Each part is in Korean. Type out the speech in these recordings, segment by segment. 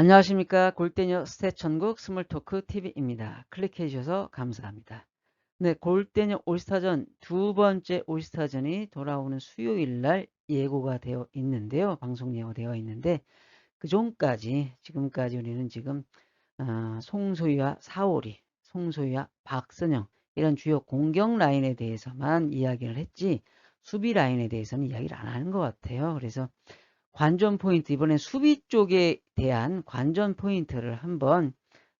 안녕하십니까. 골대녀 스탯 천국 스몰토크 TV입니다. 클릭해 주셔서 감사합니다. 네, 골대녀 올스타전 두 번째 올스타전이 돌아오는 수요일 날 예고가 되어 있는데요. 방송 예고되어 있는데 그 전까지 지금까지 우리는 지금 어, 송소희와 사오리, 송소희와 박선영 이런 주요 공격 라인에 대해서만 이야기를 했지 수비 라인에 대해서는 이야기를 안 하는 것 같아요. 그래서 관전 포인트 이번엔 수비 쪽에 대한 관전 포인트를 한번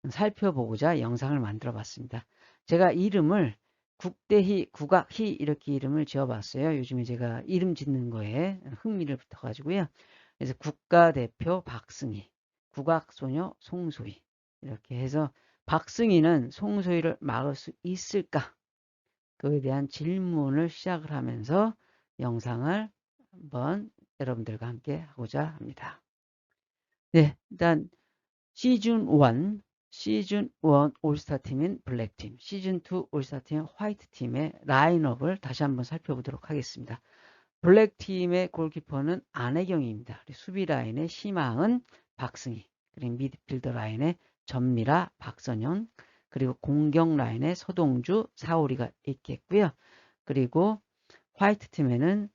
살펴보고자 영상을 만들어 봤습니다. 제가 이름을 국대희, 국악희 이렇게 이름을 지어봤어요. 요즘에 제가 이름 짓는 거에 흥미를 붙어가지고요. 그래서 국가대표 박승희, 국악소녀 송소희 이렇게 해서 박승희는 송소희를 막을 수 있을까? 그에 대한 질문을 시작을 하면서 영상을 한번 여러분들과 함께 하고자 합니다. 네, 일단 시즌 1, 시즌 1 올스타 팀인 블랙팀, 시즌 2 올스타 팀인 화이트 팀의 라인업을 다시 한번 살펴보도록 하겠습니다. 블랙팀의 골키퍼는 안혜경입니다. 수비 라인의 희망은 박승희, 그리고 미드필더 라인의 전미라, 박선현, 그리고 공격 라인의 서동주, 사오리가 있겠고요. 그리고 화이트 팀에는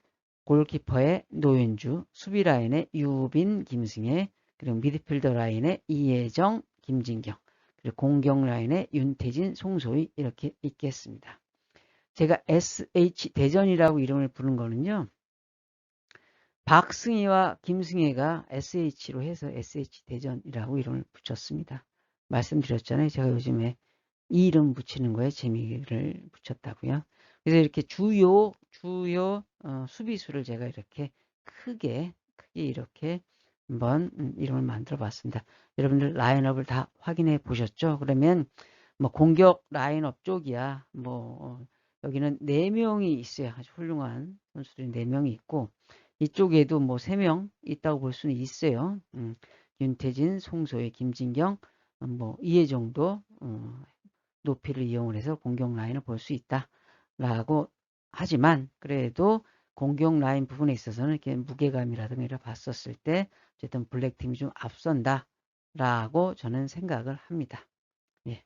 골키퍼의 노윤주, 수비 라인의 유빈, 김승혜, 그리고 미드필더 라인의 이혜정, 김진경, 그리고 공격 라인의 윤태진, 송소희 이렇게 있겠습니다. 제가 SH 대전이라고 이름을 부른 거는요. 박승희와 김승혜가 SH로 해서 SH 대전이라고 이름을 붙였습니다. 말씀드렸잖아요. 제가 요즘에 이 이름 붙이는 거에 재미를 붙였다고요. 그래서 이렇게 주요 주요 어, 수비수를 제가 이렇게 크게 크게 이렇게 한번 음, 이름을 만들어 봤습니다. 여러분들 라인업을 다 확인해 보셨죠? 그러면 뭐 공격 라인업 쪽이야 뭐 어, 여기는 4명이 있어요. 아주 훌륭한 선수들이 4명이 있고 이쪽에도 뭐 3명 있다고 볼 수는 있어요. 음, 윤태진, 송소희, 김진경, 음, 뭐 이해 정도 어, 높이를 이용을 해서 공격 라인을 볼 수 있다. 라고 하지만 그래도 공격 라인 부분에 있어서는 이렇게 무게감이라든가 이런 봤었을 때 어쨌든 블랙팀이 좀 앞선다 라고 저는 생각을 합니다. 예.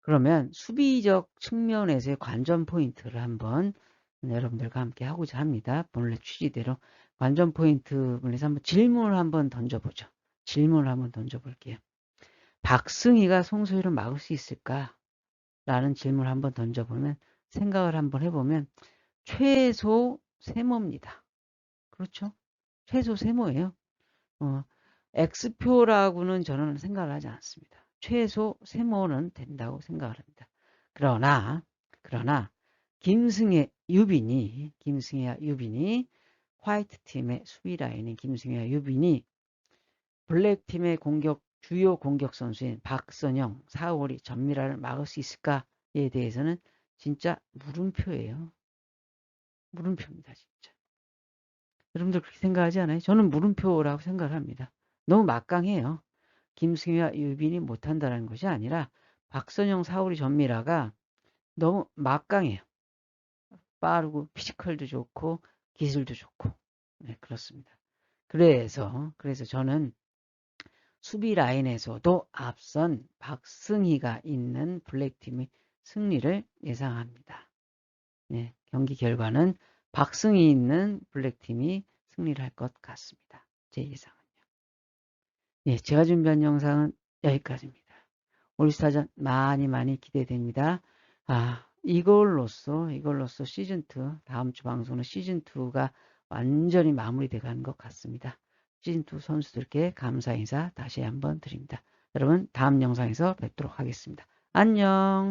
그러면 수비적 측면에서의 관전 포인트를 한번 여러분들과 함께 하고자 합니다. 본래 취지대로 관전 포인트 분에서 한번 질문을 한번 던져보죠. 질문을 한번 던져볼게요. 박승희가 송소희를 막을 수 있을까? 라는 질문을 한번 던져보면 생각을 한번 해보면 최소 세모입니다. 그렇죠? 최소 세모예요. 어, X표라고는 저는 생각을 하지 않습니다. 최소 세모는 된다고 생각을 합니다. 그러나 그러나 김승혜 유빈이 김승혜와 유빈이 화이트 팀의 수비 라인인 김승혜와 유빈이 블랙 팀의 공격 주요 공격 선수인 박선영, 사월이 전미라를 막을 수 있을까에 대해서는 진짜 물음표예요. 물음표입니다. 진짜. 여러분들 그렇게 생각하지 않아요? 저는 물음표라고 생각을 합니다. 너무 막강해요. 김승희와 유빈이 못한다는 것이 아니라 박선영, 사우리, 전미라가 너무 막강해요. 빠르고 피지컬도 좋고 기술도 좋고 네, 그렇습니다. 그래서 그래서 저는 수비 라인에서도 앞선 박승희가 있는 블랙팀이 승리를 예상합니다. 네, 경기 결과는 박승희 있는 블랙팀이 승리를 할 것 같습니다. 제 예상은요. 네, 제가 준비한 영상은 여기까지입니다. 올스타전 많이 많이 기대됩니다. 아, 이걸로써 이걸로써 시즌2 다음 주 방송은 시즌2가 완전히 마무리돼 가는 것 같습니다. 시즌2 선수들께 감사 인사 다시 한번 드립니다. 여러분 다음 영상에서 뵙도록 하겠습니다. 안녕